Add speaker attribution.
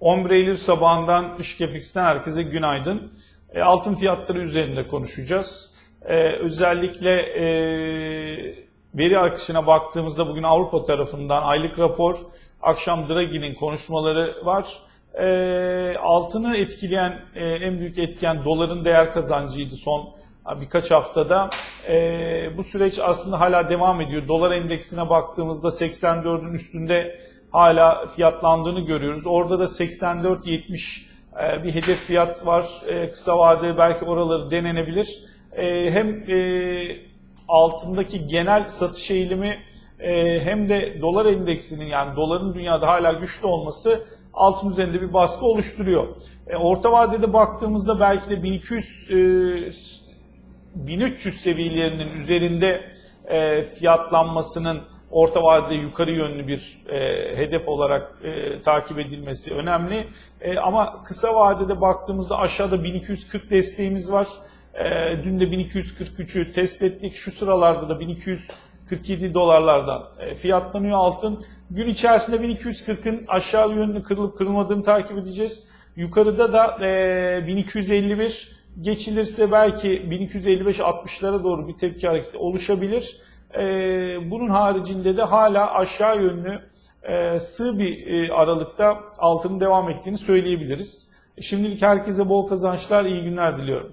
Speaker 1: 11 Eylül sabahından Işkefix'ten herkese günaydın. E, altın fiyatları üzerinde konuşacağız. E, özellikle e, veri akışına baktığımızda bugün Avrupa tarafından aylık rapor, akşam Draghi'nin konuşmaları var. E, altını etkileyen e, en büyük etken doların değer kazancıydı son birkaç haftada. E, bu süreç aslında hala devam ediyor. Dolar endeksine baktığımızda 84'ün üstünde hala fiyatlandığını görüyoruz. Orada da 84-70 e, bir hedef fiyat var. E, kısa vadede belki oraları denenebilir. E, hem altındaki genel satış eğilimi hem de dolar endeksinin yani doların dünyada hala güçlü olması altın üzerinde bir baskı oluşturuyor. Orta vadede baktığımızda belki de 1200 e, 1300 seviyelerinin üzerinde fiyatlanmasının orta vadede yukarı yönlü bir e, hedef olarak e, takip edilmesi önemli. E, ama kısa vadede baktığımızda aşağıda 1240 desteğimiz var. E, dün de 1243'ü test ettik. Şu sıralarda da 1247 dolarlardan e, fiyatlanıyor altın. Gün içerisinde 1240'ın aşağı yönlü kırılıp kırılmadığını takip edeceğiz. Yukarıda da e, 1251 geçilirse belki 1255-60'lara doğru bir tepki hareketi oluşabilir. Ee, bunun haricinde de hala aşağı yönlü e, sığ bir e, aralıkta altının devam ettiğini söyleyebiliriz. Şimdilik herkese bol kazançlar, iyi günler diliyorum.